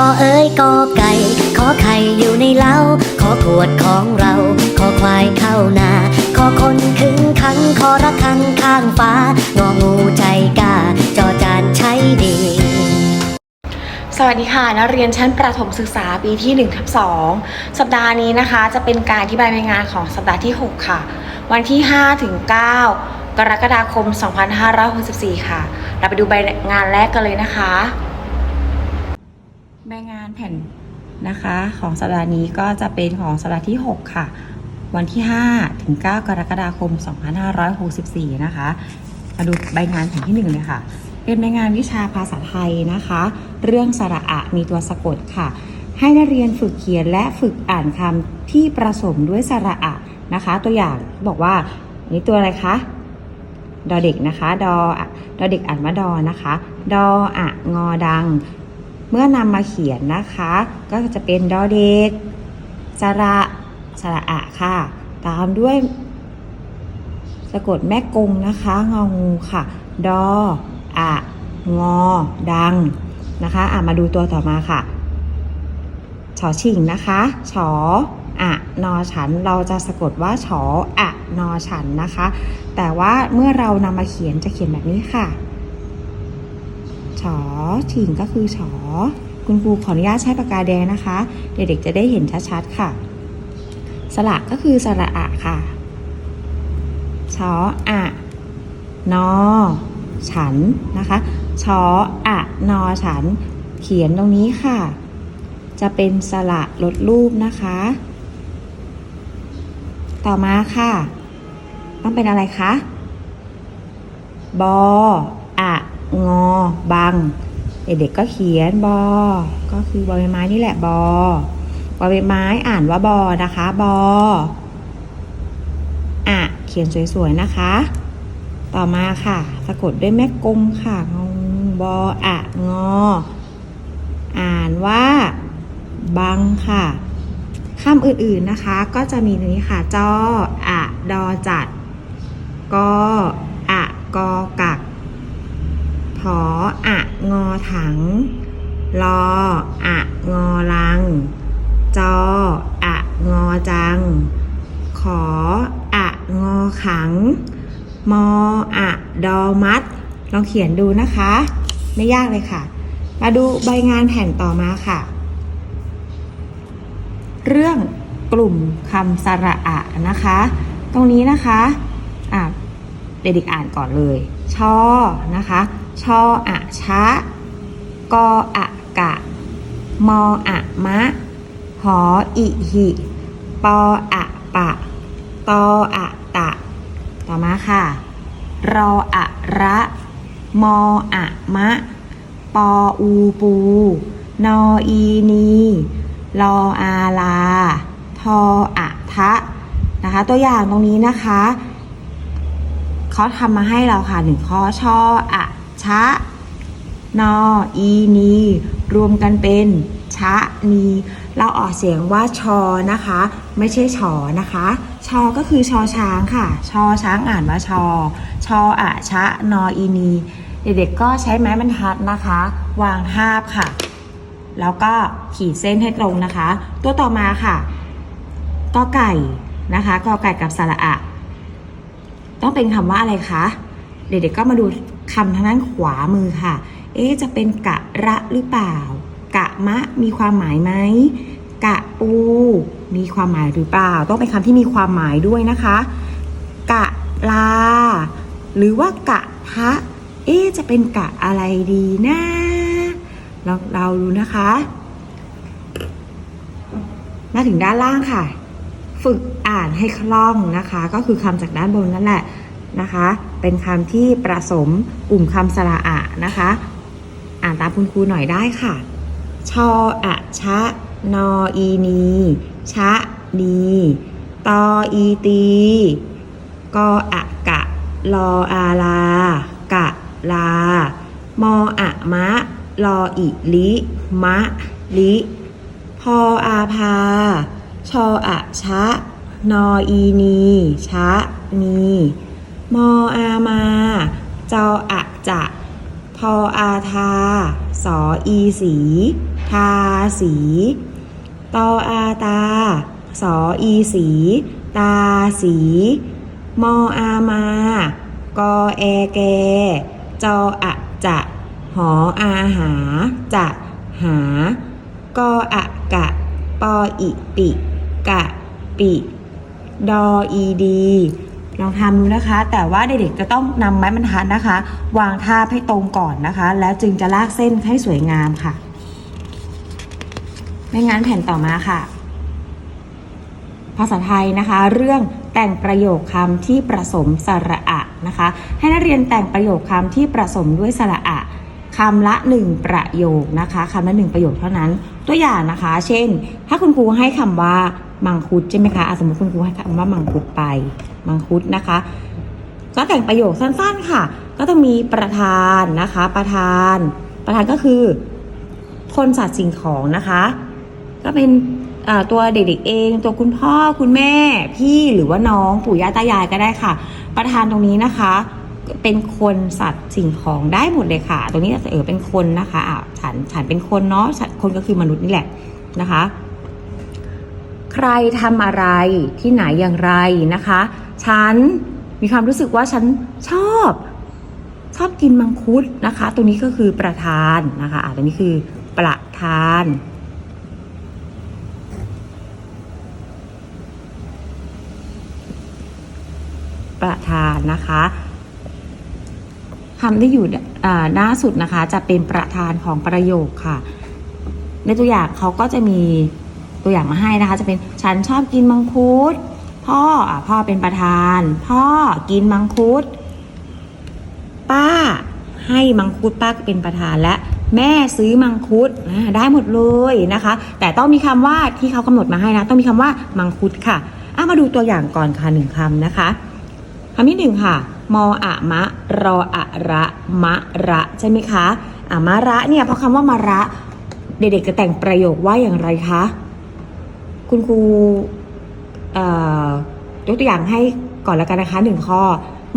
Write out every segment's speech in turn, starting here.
กอเอ้ยกอไก่ ขอไข่อยู่ในเล้า ขอขวดของเรา ขอควายเข้านา ขอคนขึงขัง ขอระฆังข้างฟ้างองูใจกาจอจานใช้ดี สวัสดีค่ะนักเรียนชั้นประถมศึกษาปีที่1ทับ2สัปดาห์นี้นะคะ จะเป็นการอธิบายรายงานของสัปดาห์ที่ 6 ค่ะ วันที่5ถึง9กรกฎาคม 2564 ค่ะ เราไปดูใบงานแรกกันเลยนะคะานแผ่นนะคะ ของสัปดาห์นี้ก็จะเป็นของสัปดาห์ที่ 6 ค่ะ วันที่ 5 ถึง 9 กรกฎาคม 2564 นะคะ มาดูใบงานแผ่นที่ 1 เลยค่ะ เป็นใบงานวิชาภาษาไทยนะคะ เรื่องสระอะมีตัวสะกดค่ะ ให้นักเรียนฝึกเขียนและฝึกอ่านคำที่ประสมด้วยสระอะนะคะ ตัวอย่างบอกว่าอันนี้ตัวอะไรคะดอเด็กนะคะ ดออะดอเด็กอ่านว่าดอนะคะ ดออะงอดัง เมื่อนำมาเขียนนะคะ ก็จะเป็นดอเด็กสระสระอะค่ะ ตามด้วย สะกดแม่กงนะคะงองูค่ะ ดออะงอ ดังนะคะอะมาดูตัวต่อมาค่ะชอชิงนะคะชออะนอฉันเราจะสะกดว่าชออะนอฉันนะคะ แต่ว่าเมื่อเรานำมาเขียนจะเขียนแบบนี้ค่ะ ชอชิงก็คือชอคุณครูขออนุญาตใช้ปากกาแดงนะคะ เด็กๆจะได้เห็นชัดๆค่ะ สระก็คือสระอะค่ะชออะนอ ฉันนะคะชออะนอฉัน เขียนตรงนี้ค่ะ จะเป็นสระลดรูปนะคะ ต่อมาค่ะ ต้องเป็นอะไรคะบออะ งอ บัง เด็กๆก็เขียนบอ ก็คือบอใบไม้นี่แหละบอบอใบไม้อ่านว่าบอนะคะบออะเขียนสวยๆนะคะ ต่อมาค่ะ สะกดด้วยแม่กงค่ะงบออะงอ อ่านว่าบังค่ะคำอื่นๆนะคะ ก็จะมีนี้ค่ะจออะดอจัดกออะกอกัก ถออะงอถัง รออะงอลัง จออะงอจัง ขออะงอขัง มออะดอมัด ลองเขียนดูนะคะ ไม่ยากเลยค่ะ มาดูใบงานแผ่นต่อมาค่ะ เรื่องกลุ่มคำสระอะนะคะ ตรงนี้นะคะอะ เด็กๆอ่านก่อนเลย ชอ นะคะ ชออะชะ กออะกะ มออะมะ หออิหิ ปออะปะ ตออะตะ ต่อมาค่ะ รออะระ มออะมะ ปออูปู นออีนี ลออาลา ทออะทะ นะคะ ตัวอย่างตรงนี้นะคะ เขาทำมาให้เราค่ะหนึ่งข้อชออะชะ นอ อีนี รวมกันเป็นชะนี เราออกเสียงว่าชอนะคะ ไม่ใช่ชอนะคะ ชอก็คือชอช้างค่ะ ชอช้างอ่านว่าชอ ชออะชะ นอ อีนี เด็กๆก็ใช้ไม้บรรทัดนะคะ วางทาบค่ะ แล้วก็ขีดเส้นให้ตรงนะคะ ตัวต่อมาค่ะกอไก่นะคะกอไก่กับสระอะ ต้องเป็นคำว่าอะไรคะเด็กๆก็มาดูคำทางด้านขวามือค่ะ เอ๊จะเป็นกะระหรือเปล่า กะมะมีความหมายไหม กะปู มีความหมายหรือเปล่า ต้องเป็นคำที่มีความหมายด้วยนะคะ กะลา หรือว่ากะทะ เอ๊จะเป็นกะอะไรดีนะลองเราดูนะคะ มาถึงด้านล่างค่ะ ฝึกอ่านให้คล่องนะคะ ก็คือคำจากด้านบนนั่นแหละนะคะ เป็นคำที่ประสมกลุ่มคำสระอะนะคะ อ่านตามคุณครูหน่อยได้ค่ะ ชออะชะ นออีนี ชะนีตออีตีกออะกะ ลออาลา กะลา มออะมะ ลออิลิ มะ ลิ พออาพา ชออะชะ นออีนี ชะ นี มออามา จออะจะทออาทา สออีสี ทาสี ตออาตา สออีสี ตาสี มออา มา กอแอแก จออะจะ หออาหา จะ หา กออะกะ ปออิปิ กะปิดออีดีลองทำดูนะคะ แต่ว่าเด็กๆจะต้องนำไม้บรรทัดนะคะ วางทาบให้ตรงก่อนนะคะ แล้วจึงจะลากเส้นให้สวยงามค่ะ ไม่งั้นแผ่นต่อมาค่ะ ภาษาไทยนะคะ เรื่องแต่งประโยคคำที่ประสมสระอะนะคะ ให้นักเรียนแต่งประโยคคำที่ประสมด้วยสระอะคำละหนึ่งประโยคนะคะคำละหนึ่งประโยคเท่านั้น ตัวอย่างนะคะ เช่น ถ้าคุณครูให้คำว่า มังคุดใช่ไหมคะสมมติคุณครูให้คำว่ามังคุดไป มังคุดนะคะ ก็แต่งประโยคสั้นๆค่ะ ก็ต้องมีประธานนะคะ ประธาน ประธานก็คือคนสัตว์สิ่งของนะคะ ก็เป็นตัวเด็กๆเอง ตัวคุณพ่อคุณแม่พี่หรือว่าน้องปู่ย่าตายายก็ได้ค่ะ ประธานตรงนี้นะคะ เป็นคนสัตว์สิ่งของได้หมดเลยค่ะ ตรงนี้เออเป็นคนนะคะอ่าฉันฉันเป็นคนเนาะคนก็คือมนุษย์นี่แหละนะคะ ใครทำอะไรที่ไหนอย่างไรนะคะ ฉันมีความรู้สึกว่าฉันชอบชอบกินมังคุดนะคะตรงนี้ก็คือประธานนะคะอ่าตรงนี้คือประธาน ประธานนะคะคำที่อยู่อ่าหน้าสุดนะคะ จะเป็นประธานของประโยคค่ะ ในตัวอย่างเขาก็จะมี ตัวอย่างมาให้นะคะ จะเป็นฉันชอบกินมังคุด พ่ออะพ่อเป็นประธาน พ่อกินมังคุด ป้า ให้มังคุดป้าก็เป็นประธานและแม่ซื้อมังคุดได้หมดเลยนะคะ แต่ต้องมีคำว่าที่เขากำหนดมาให้นะ ต้องมีคำว่ามังคุดค่ะอะมาดูตัวอย่างก่อนค่ะหนึ่งคำนะคะคำที่หนึ่งค่ะ มออะมะ รออะระมะระใช่ไหมคะอะมะระเนี่ยเพราะคำว่ามะระ เด็กๆจะแต่งประโยคว่าอย่างไรคะ คุณครูเอ่อยกตัวอย่างให้ก่อนแล้วกันนะคะหนึ่งข้อ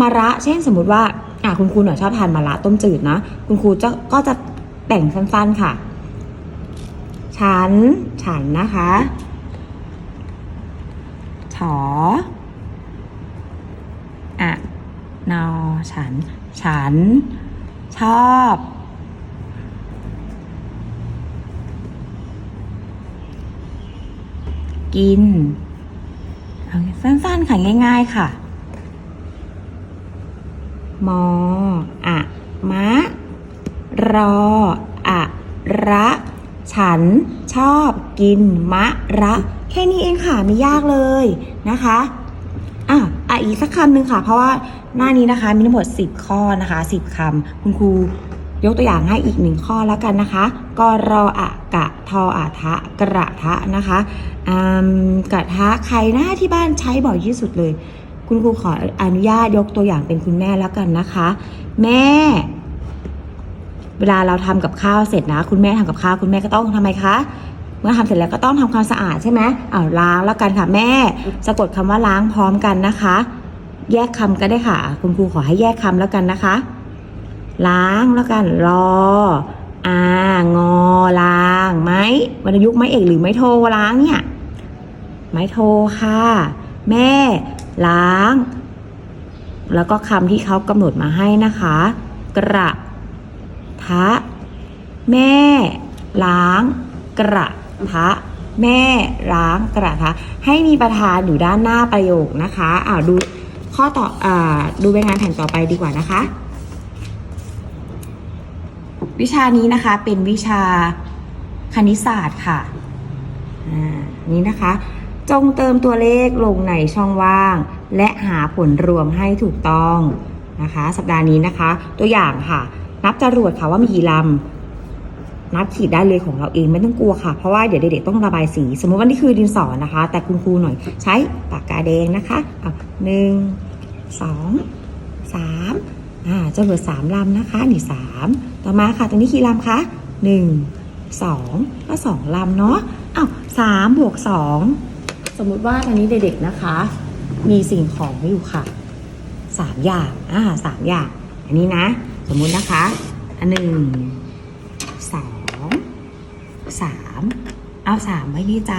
มะระ เช่นสมมติว่าอะคุณครูหน่อยชอบทานมะระต้มจืดนะ คุณครูจะก็จะแต่งสั้นๆค่ะ ฉัน ฉันนะคะถออะนอฉัน ฉัน ชอบ กิน เอาสั้นๆค่ะง่าย ๆค่ะ มออะมะ รออะระ ฉันชอบกินมะระ แค่นี้เองค่ะไม่ยากเลยนะคะอะอะอีกสักคำหนึ่งค่ะ เพราะว่าหน้านี้นะคะมีทั้งหมด 10 ข้อนะคะ 10คำคุณครู ยกตัวอย่างให้อีกหนึ่งข้อแล้วกันนะคะกรออะกะทออะทะกระทะนะคะกระทะใครหน้าที่บ้านใช้บ่อยที่สุดเลย คุณครูขออนุญาตยกตัวอย่างเป็นคุณแม่แล้วกันนะคะ แม่ เวลาเราทำกับข้าวเสร็จนะ คุณแม่ทำกับข้าวคุณแม่ก็ต้องทำไมคะเมื่อทำเสร็จแล้วก็ต้องทำความสะอาดใช่ไหมอ้าวล้างแล้วกันค่ะแม่ สะกดคำว่าล้างพร้อมกันนะคะ แยกคำก็ได้ค่ะ คุณครูขอให้แยกคำแล้วกันนะคะ ล้างแล้วกันรออางอล้างไม้วรรณยุกต์ไม้เอกหรือไม้โทล้างเนี่ย ไม้โทค่ะ แม่ล้าง แล้วก็คำที่เขากำหนดมาให้นะคะ กระทะแม่ล้าง กระทะแม่ล้างกระทะให้มีประธานอยู่ด้านหน้าประโยคนะคะอ่าดูข้อต่ออ่าดูใบงานแผ่นต่อไปดีกว่านะคะ วิชานี้นะคะเป็นวิชาคณิตศาสตร์ค่ะอ่านี้นะคะ จงเติมตัวเลขลงในช่องว่าง และหาผลรวมให้ถูกต้องนะคะ สัปดาห์นี้นะคะ ตัวอย่างค่ะ นับจรวดค่ะว่ามีกี่ลำนับขีดได้เลยของเราเองไม่ต้องกลัวค่ะ เพราะว่าเดี๋ยวเด็กๆต้องระบายสี สมมติว่านี่คือดินสอนะคะ แต่คุณครูหน่อยใช้ปากกาแดงนะคะอะหนึ่งสองสาม อ่าจรวดสามลำนะคะนี่สามต่อมาค่ะตรงนี้กี่ลำคะหนึ่งสองก็สองลำเนาะอ้าวสามบวกสองสมมุติว่าตอนนี้เด็กๆนะคะ มีสิ่งของอยู่ค่ะสามอย่างอ่าสามอย่าง อันนี้นะ สมมุตินะคะ อันหนึ่งสองสามเอาสามไว้ในใจ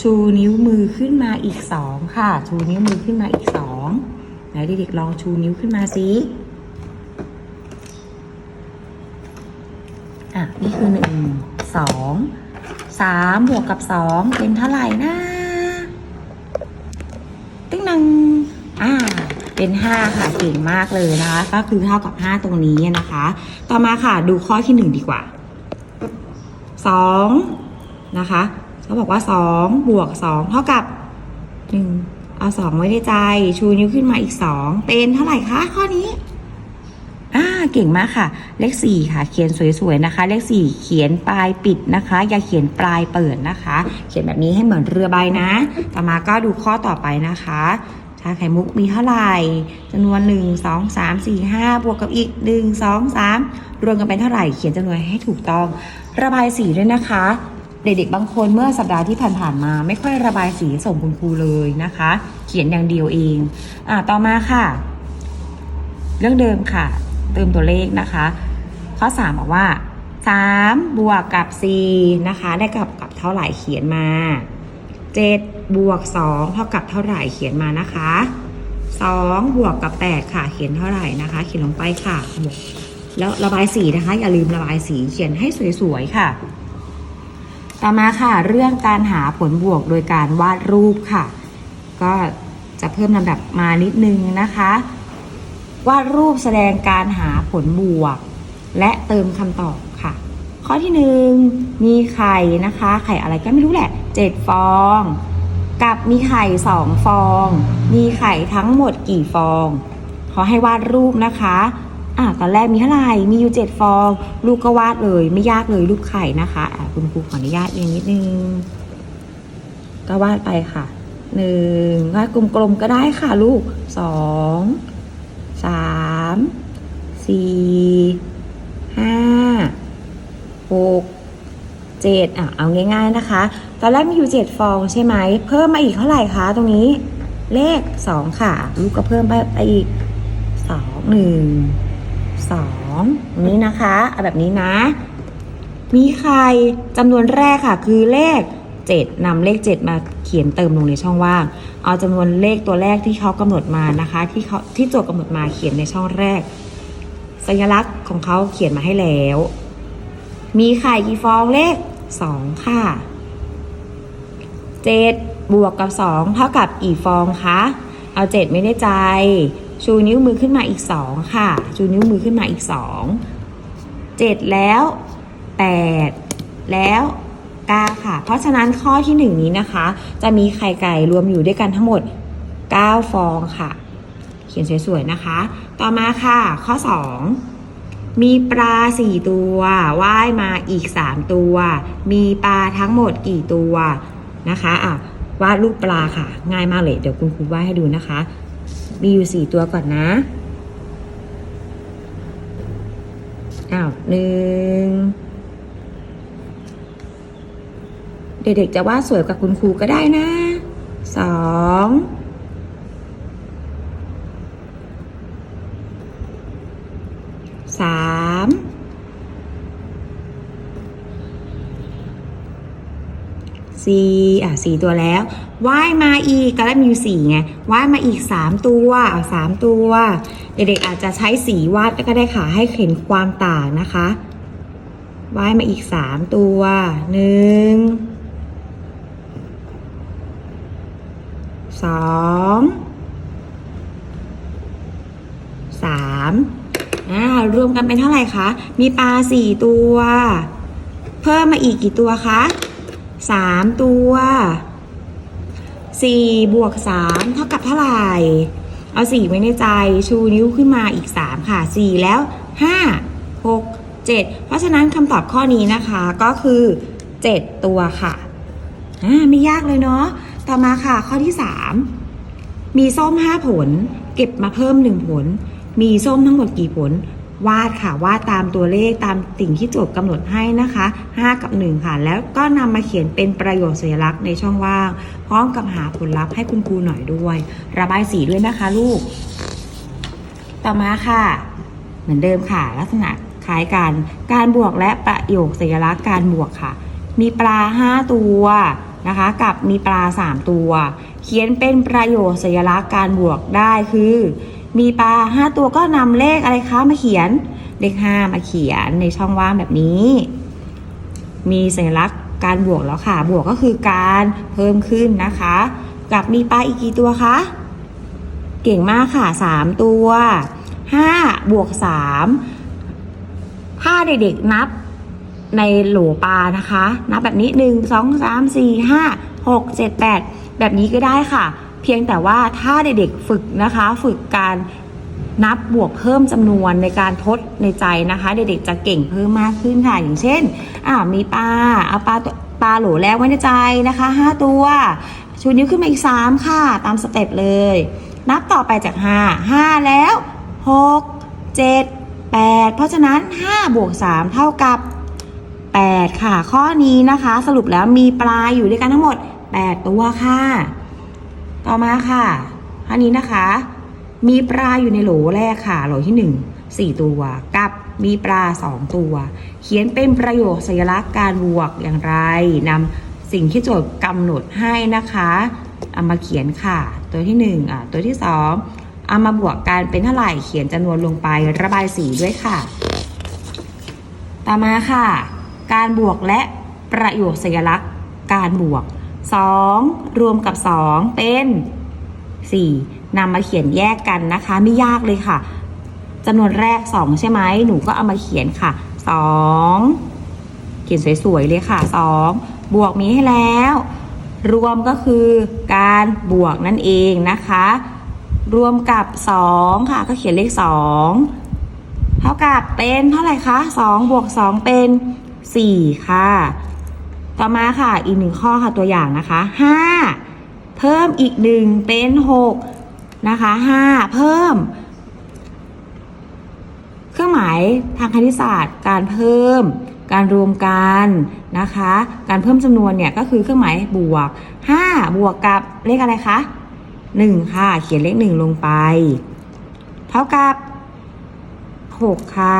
ชูนิ้วมือขึ้นมาอีกสองค่ะ ชูนิ้วมือขึ้นมาอีกสอง ไหนเด็กๆลองชูนิ้วขึ้นมาสิอะนี่คือหนึ่งสองสามบวกกับสองเป็นเท่าไหร่นะตึ้งนังอ่าเป็นห้าค่ะเก่งมากเลยนะคะก็คือเท่ากับห้าตรงนี้นะคะ ต่อมาค่ะดูข้อที่หนึ่งดีกว่าสองนะคะเขาบอกว่าสองบวกสองเท่ากับหนึ่ง เอาสองไว้ในใจ ชูนิ้วขึ้นมาอีกสองเป็นเท่าไหร่คะข้อนี้อ่าเก่งมากค่ะ เลขสี่ค่ะ เขียนสวยๆนะคะ เลขสี่เขียนปลายปิดนะคะ อย่าเขียนปลายเปิดนะคะ เขียนแบบนี้ให้เหมือนเรือใบนะ ต่อมาก็ดูข้อต่อไปนะคะชาไข่มุกมีเท่าไหร่จำนวนหนึ่งสองสามสี่ห้าบวกกับอีกหนึ่งสองสามรวมกันเป็นเท่าไหร่ เขียนจำนวนให้ถูกต้อง ระบายสีด้วยนะคะ เด็กๆบางคนเมื่อสัปดาห์ที่ผ่านๆมา ไม่ค่อยระบายสีส่งคุณครูเลยนะคะ เขียนอย่างเดียวเองอ่าต่อมาค่ะ เรื่องเดิมค่ะ เติมตัวเลขนะคะ ข้อ3บอกว่า3บวกกับ4นะคะได้กับกับเท่าไหร่เขียนมา7บวก2เท่ากับเท่าไหร่เขียนมานะคะ2บวกกับ8ค่ะ เขียนเท่าไหร่นะคะ เขียนลงไปค่ะ แล้วระบายสีนะคะ อย่าลืมระบายสีเขียนให้สวยๆค่ะ ต่อมาค่ะ เรื่องการหาผลบวกโดยการวาดรูปค่ะ ก็จะเพิ่มลำดับมานิดนึงนะคะ วาดรูปแสดงการหาผลบวก และเติมคำตอบค่ะ ข้อที่หนึ่งมีไข่นะคะ ไข่อะไรก็ไม่รู้แหละเจ็ดฟอง กับมีไข่สองฟอง มีไข่ทั้งหมดกี่ฟอง ขอให้วาดรูปนะคะ อะตอนแรกมีเท่าไหร่ มีอยู่เจ็ดฟอง ลูกก็วาดเลย ไม่ยากเลยรูปไข่นะคะอะคุณครูขออนุญาตเองนิดนึง ก็วาดไปค่ะหนึ่งวาดกลมๆก็ได้ค่ะลูกสองสามสี่ห้าหกเจ็ดอะเอาง่าย ๆนะคะ ตอนแรกมีอยู่เจ็ดฟองใช่ไหม เพิ่มมาอีกเท่าไหร่คะตรงนี้เลขสองค่ะ ลูกก็เพิ่มไปไปอีกสองหนึ่ง สองนี้นะคะเอาแบบนี้นะ มีใครจำนวนแรกค่ะ คือเลข 7นำเลข 7 มาเขียนเติมลงในช่องว่าง เอาจำนวนเลขตัวแรกที่เขากำหนดมานะคะ ที่เขาที่โจทย์กำหนดมาเขียนในช่องแรก สัญลักษณ์ของเขาเขียนมาให้แล้ว มีไข่กี่ฟองเลข 2 ค่ะ 7 บวกกับ 2 เท่ากับกี่ฟองคะเอา 7 ไม่ได้ใจ ชูนิ้วมือขึ้นมาอีก 2 ค่ะ ชูนิ้วมือขึ้นมาอีก 2 7 แล้ว 8 แล้ว9ค่ะ เพราะฉะนั้นข้อที่ 1 นี้นะคะ จะมีไข่ไก่รวมอยู่ด้วยกันทั้งหมด 9 ฟองค่ะ เขียนสวยๆนะคะ ต่อมาค่ะ ข้อ 2มีปลา4ตัวว่ายมาอีก3ตัว มีปลาทั้งหมดกี่ตัวนะคะอะวาดรูปปลาค่ะ ง่ายมากเลย เดี๋ยวคุณครูวาดให้ดูนะคะ มีอยู่4ตัวก่อนนะอ้าวหนึ่งเด็กๆจะวาดสวยกับคุณครูก็ได้นะสองสาม สี่อะสี่ตัวแล้วว่ายมาอีกตอนแรกมีอยู่สี่ไงว่ายมาอีกสามตัวเอาสามตัว เด็กๆอาจจะใช้สีวาดก็ได้ค่ะ ให้เห็นความต่างนะคะว่ายมาอีกสามตัวหนึ่งสองสามอ่ารวมกันเป็นเท่าไหร่คะ มีปลาสี่ตัว เพิ่มมาอีกกี่ตัวคะ สามตัวสี่บวกสามเท่ากับเท่าไหร่เอาสี่ไว้ในใจชูนิ้วขึ้นมาอีกสามค่ะสี่แล้วห้าหกเจ็ดเพราะฉะนั้นคำตอบข้อนี้นะคะก็คือเจ็ดตัวค่ะอ่าไม่ยากเลยเนาะต่อมาค่ะข้อที่3มีส้ม5ผล เก็บมาเพิ่ม1ผล มีส้มทั้งหมดกี่ผล วาดค่ะวาดตามตัวเลขตามสิ่งที่โจทย์กำหนดให้นะคะ 5 กับ 1 ค่ะ แล้วก็นำมาเขียนเป็นประโยชน์สัญลักษณ์ในช่องว่าง พร้อมกับหาผลลัพธ์ให้คุณครูหน่อยด้วย ระบายสีด้วยนะคะลูก ต่อมาค่ะ เหมือนเดิมค่ะ ลักษณะคล้ายกันการบวกและประโยคสัญลักษณ์การบวกค่ะ มีปลา 5 ตัวนะคะ กับมีปลา 3 ตัว เขียนเป็นประโยคสัญลักษณ์การบวกได้คือ มีปลา5ตัวก็นำเลขอะไรคะมาเขียน เลข5มาเขียนในช่องว่างแบบนี้ มีสัญลักษณ์การบวกแล้วค่ะ บวกก็คือการเพิ่มขึ้นนะคะ กับมีปลาอีกกี่ตัวคะ เก่งมากค่ะ3ตัว5บวก3ถ้าเด็กๆนับในโหลปลานะคะ นับแบบนี้1 2 3 4 5 6 7 8แบบนี้ก็ได้ค่ะ เพียงแต่ว่าถ้าเด็กๆฝึกนะคะ ฝึกการนับบวกเพิ่มจำนวนในการทดในใจนะคะ เด็กๆจะเก่งเพิ่มมากขึ้นค่ะ อย่างเช่นอ่ามีปลาเอาปลาปลาโหลแรกไว้ในใจนะคะ 5 ตัว ชูนิ้วขึ้นมาอีก 3 ค่ะ ตามสเต็ปเลย นับต่อไปจาก 5 5 แล้ว 6 7 8 เพราะฉะนั้น 5 บวก 3 เท่ากับ 8 ค่ะ ข้อนี้นะคะ สรุปแล้วมีปลาอยู่ด้วยกันทั้งหมด 8 ตัวค่ะ ต่อมาค่ะข้อนี้นะคะ มีปลาอยู่ในโหลแรกค่ะ โหลที่1 4ตัว กับมีปลา2ตัว เขียนเป็นประโยคสัญลักษณ์การบวกอย่างไรนำสิ่งที่โจทย์กำหนดให้นะคะเอามาเขียนค่ะ ตัวที่1อะตัวที่2เอามาบวกกันเป็นเท่าไหร่เขียนจำนวนลงไประบายสีด้วยค่ะ ต่อมาค่ะ การบวกและประโยคสัญลักษณ์การบวก 2 รวมกับ 2 เป็น 4นำมาเขียนแยกกันนะคะ ไม่ยากเลยค่ะจำนวนแรก 2 ใช่ไหมหนูก็เอามาเขียนค่ะ 2 เขียนสวยๆเลยค่ะ 2 บวกมีให้แล้ว รวมก็คือการบวกนั่นเองนะคะ รวมกับ 2 ค่ะ ก็เขียนเลข 2 เท่ากับเป็นเท่าไหร่คะ 2 บวก 2 เป็น 4 ค่ะ ต่อมาค่ะอีกหนึ่งข้อค่ะตัวอย่างนะคะ5เพิ่มอีกหนึ่งเป็น6นะคะ5เพิ่ม เครื่องหมายทางคณิตศาสตร์การเพิ่ม การรวมกันนะคะ การเพิ่มจำนวนเนี่ยก็คือเครื่องหมายบวก5บวกกับเลขอะไรคะ1ค่ะ เขียนเลข1ลงไป เท่ากับ6ค่ะ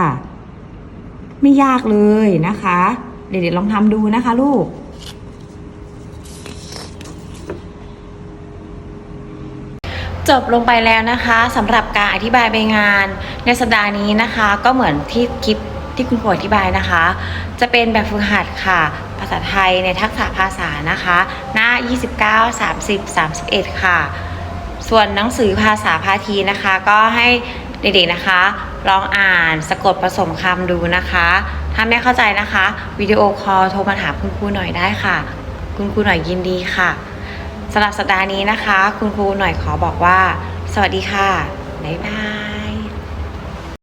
ไม่ยากเลยนะคะ เด็กๆลองทำดูนะคะลูก จบลงไปแล้วนะคะสำหรับการอธิบายใบงาน ในสัปดาห์นี้นะคะ ก็เหมือนที่คลิปที่คุณครูอธิบายนะคะ จะเป็นแบบฝึกหัดค่ะ ภาษาไทยในทักษะภาษานะคะ หน้า 29 30 31 ค่ะ ส่วนหนังสือภาษาพาทีนะคะ ก็ให้เด็กๆนะคะ ลองอ่านสะกดผสมคำดูนะคะ ถ้าไม่เข้าใจนะคะ วิดีโอคอลโทรมาถามคุณครูหน่อยได้ค่ะ คุณครูหน่อยยินดีค่ะสำหรับสัปดาห์นี้นะคะ คุณครูหน่อยขอบอกว่า สวัสดีค่ะ บ๊ายบาย